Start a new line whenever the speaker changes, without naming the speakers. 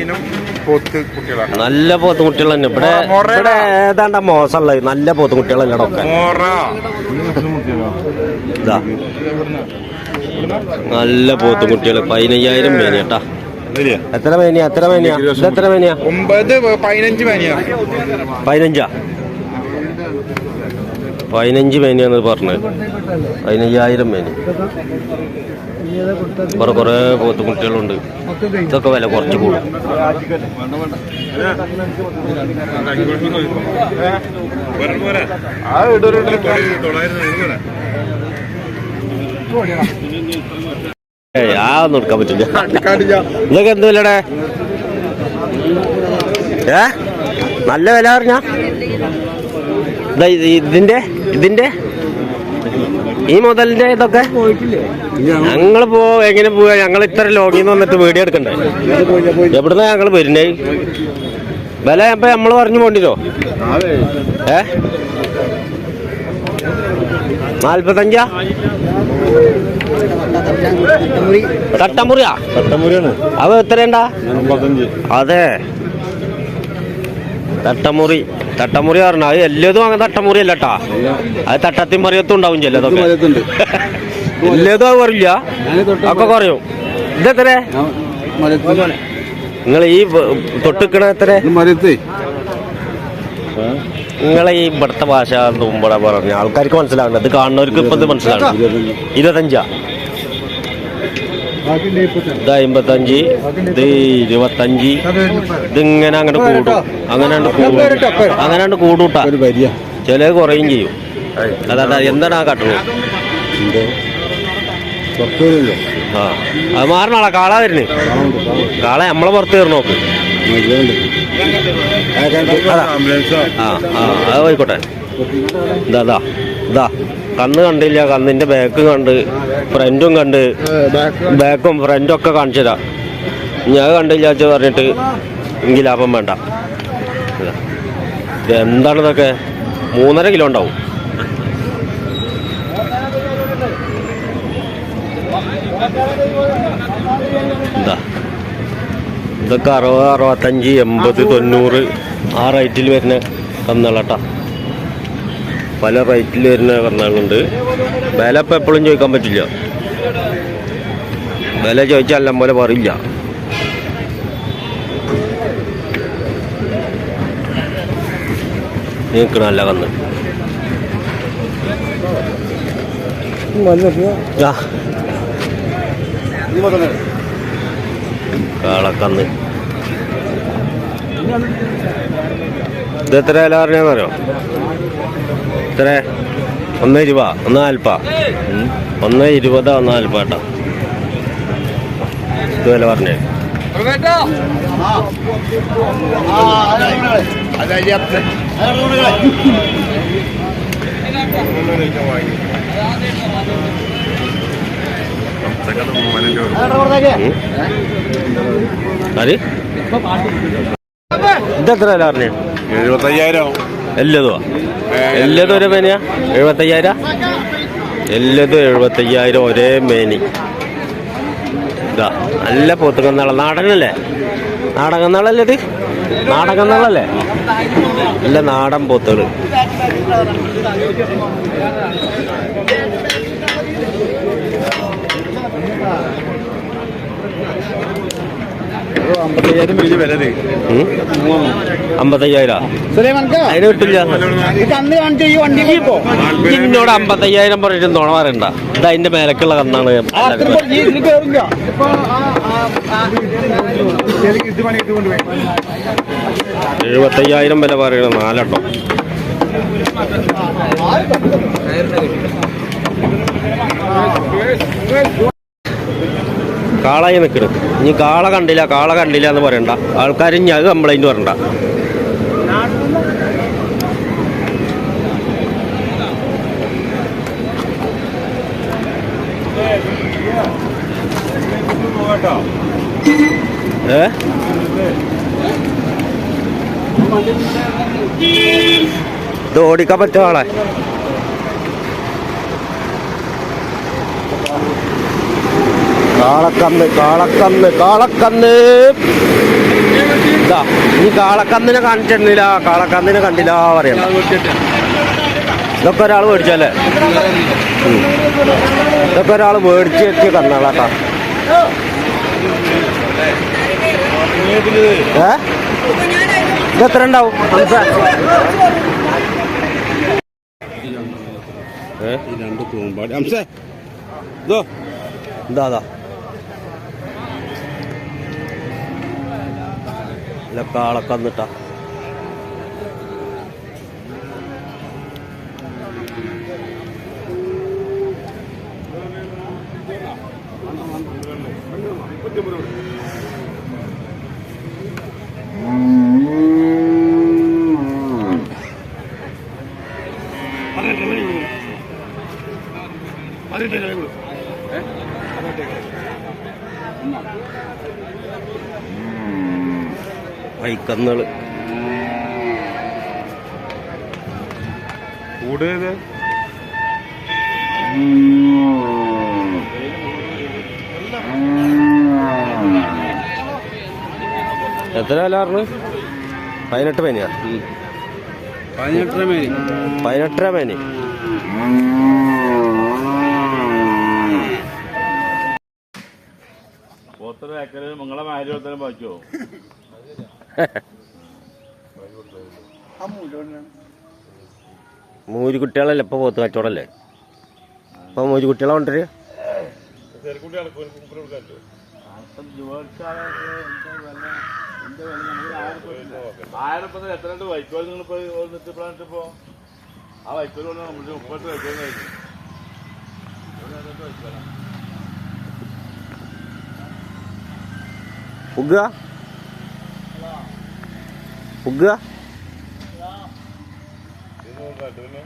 ഇനം പോത്ത് കുട്ടികളാണ്.
നല്ല പോത്തുകുട്ടികൾ തന്നെ ഇവിടെ ഇവിടെ ഏതാണ്ട മോശമുള്ളത് നല്ല പോത്തുകുട്ടികളല്ലേ ഒക്കെ.
മോറ.
ഇതാ. നല്ല പോത്തുകുട്ടികൾ പതിനയ്യായിരം മേനി കേട്ടാ എത്ര മേനിയാ? എത്ര മേനിയാ? ഇത് എത്ര മേനിയാ?
ഒമ്പത് പതിനഞ്ച് മേനിയാ.
പതിനഞ്ചാ? പതിനഞ്ച് മേനിയാന്ന് പറഞ്ഞത്. പതിനയ്യായിരം മേനി. കുറെ കുറെ പോത്തുകുട്ടികളുണ്ട് ഇതൊക്കെ വില കുറച്ച് കൂടും. ഏയ് ഒന്നും എടുക്കാൻ പറ്റില്ല. ഇതൊക്കെ എന്ത് വിലടേ? ഏ? നല്ല വില പറഞ്ഞ? ഇതിന്റെ ഇതിന്റെ ഈ മുതലിന്റെ ഇതൊക്കെ ഞങ്ങൾ പോ എങ്ങനെ പോവാ? ഞങ്ങൾ ഇത്ര ലോഗിന്ന് വന്നിട്ട് വീഡിയോ എടുക്കണ്ടേ? എവിടുന്ന ഞങ്ങൾ വരുന്നേ? വില അപ്പൊ നമ്മൾ പറഞ്ഞു പോണ്ടിരോ? ഏ? നാൽപ്പത്തഞ്ചാ തട്ടമുറിയാ?
തട്ടമുരിയാണ്
അവ എത്രയുണ്ടാ? അതെ. തട്ടമുറി. തട്ടമുറി പറഞ്ഞ അത് എല്ലാതും അങ്ങനെ തട്ടമുറി അല്ലട്ടാ അത് തട്ടത്തി മറിയത്തും ഉണ്ടാവും
ചെല്ലതൊക്കെ
എല്ലതും അത് പറയില്ല. ഒക്കെ കുറയും ഇതെത്ര?
എത്ര
നിങ്ങൾ ഈ തൊട്ടുക്കണ എത്ര? നിങ്ങളെ ഈ ഇവിടുത്തെ ഭാഷ തുമ്പട പറഞ്ഞ ആൾക്കാർക്ക് മനസ്സിലാവണ്ട ഇത് കാണുന്നവർക്ക് ഇപ്പൊ ഇത് മനസ്സിലാവണം ഇരുപത്തഞ്ചാ? ഇത് അമ്പത്തഞ്ച് ഇത് ഇരുപത്തഞ്ച്. ഇതിങ്ങനെ അങ്ങോട്ട് കൂടും. അങ്ങനെ കൂടും. അങ്ങനെ കൂടൂട്ടാ ചില കുറയും ചെയ്യും. അതാ എന്താണ് ആ
പുറത്തുള്ളൂ
ആ. അത് മാറണാളാ കാള വരുന്നേ കാള നമ്മളെ പുറത്ത് കയറി നോക്ക് അതാ. ആ ആ അത് പോയിക്കോട്ടെ. ഇതാ ഇതാ ഇതാ കണ്ണ് കണ്ടില്ല കണ്ണിന്റെ ബാക്ക് കണ്ട്. ഫ്രണ്ടും കണ്ട് ബാക്കും ഫ്രണ്ടും ഒക്കെ കാണിച്ചതാ. ഞാൻ കണ്ടില്ല വെച്ച് പറഞ്ഞിട്ട് എങ്കിൽ ലാഭം വേണ്ട. ഇതാ. എന്താണ് ഇതൊക്കെ? മൂന്നര കിലോ ഉണ്ടാവും. എന്താ ഇതൊക്കെ അറുപത് അറുപത്തഞ്ച് എൺപത് തൊണ്ണൂറ് ആ റേറ്റിൽ വരുന്ന കന്നുകളട്ടാ. പല റേറ്റിൽ വരുന്ന പറഞ്ഞാലുണ്ട് വില ഇപ്പം എപ്പോഴും ചോദിക്കാൻ പറ്റില്ല. വില ചോദിച്ചാൽ എല്ലാം പോലെ പറയില്ല. നിൽക്കണ നല്ല കന്ന്. കാളക്കന്ന്. ഇത് എത്ര വില പറഞ്ഞാന്നറിയോ എത്ര? ഒന്ന് രൂപ ഒന്ന് നാൽപ്പ. ഒന്ന് ഇരുപത് ഒന്ന് നാൽപ്പ കേട്ടോ. ഇത് വില പറഞ്ഞേ ആര്? ഇതെത്ര വില പറഞ്ഞേ
എഴുപത്തയ്യായിരം
എല്ലതുവാ എല്ലതും ഒരേ മേനിയാ? എഴുപത്തയ്യായിരം? എല്ലതും എഴുപത്തയ്യായിരം ഒരേ മേനി. ഇതാ നല്ല പോത്തുകന്നാള. നാടനല്ലേ നാടൻ കന്നാളല്ലേ ഇത്? നാടൻ കന്നാളല്ലേ നല്ല നാടൻ പോത്തുകൾ
അമ്പത്തയ്യായിരം വലിയ വില
ഉം? അമ്പത്തയ്യായിരം അതിന് കിട്ടില്ല. ഇന്നോട് അമ്പത്തയ്യായിരം പറഞ്ഞിട്ട് നുണ പറയണ്ട. ഇത് അതിന്റെ മേലക്കുള്ള കന്നാണ് എഴുപത്തയ്യായിരം വില പറയണം നാലെണ്ണം. കാളായി നിൽക്കണ് ഇനി കാള കണ്ടില്ല കാള കണ്ടില്ല എന്ന് പറയണ്ട. ആൾക്കാർ ഇനി അത് കംപ്ലൈന്റ് പറയണ്ട ഏ? ഇത് ഓടിക്കാൻ പറ്റുമോ കാളക്കന്ന് കാളക്കന്ന് കാളക്കന്ന്. ഇതാ ഈ കാളക്കന്നിനെ കണ്ടിട്ടില്ല കാളക്കന്നിനെ കണ്ടില്ല പറയാം. ഇതൊക്കെ ഒരാൾ മേടിച്ചല്ലേ. ഇതൊക്കെ ഒരാൾ മേടിച്ച് എത്തിയ കന്നാളാട്ടാ. ഏ? ഇത് എത്ര ഉണ്ടാവും
രണ്ട് തൂമ്പാടി. അംസേ ഇതോ
ഇതാ. അതാ ഇല്ല വൈക്കന്നുകൾ
കൂടുതൽ
എത്ര അലാറിന് പതിനെട്ട് പേനിയാ
പതിനെട്ടര മേനി
പതിനെട്ടര മേനി
പോത്തര ഏക്കര് നിങ്ങളെ മാരി ബാക്കിയോ?
മൂരി കുട്ടികളല്ലേ ഇപ്പൊ പോത്ത് കച്ചവടല്ലേ? ഇപ്പൊ മൂരി കുട്ടികളെ കൊണ്ടുവരിക
ആയിരം ഇപ്പൊ എത്ര രണ്ട് വൈക്കോൽ നിങ്ങൾ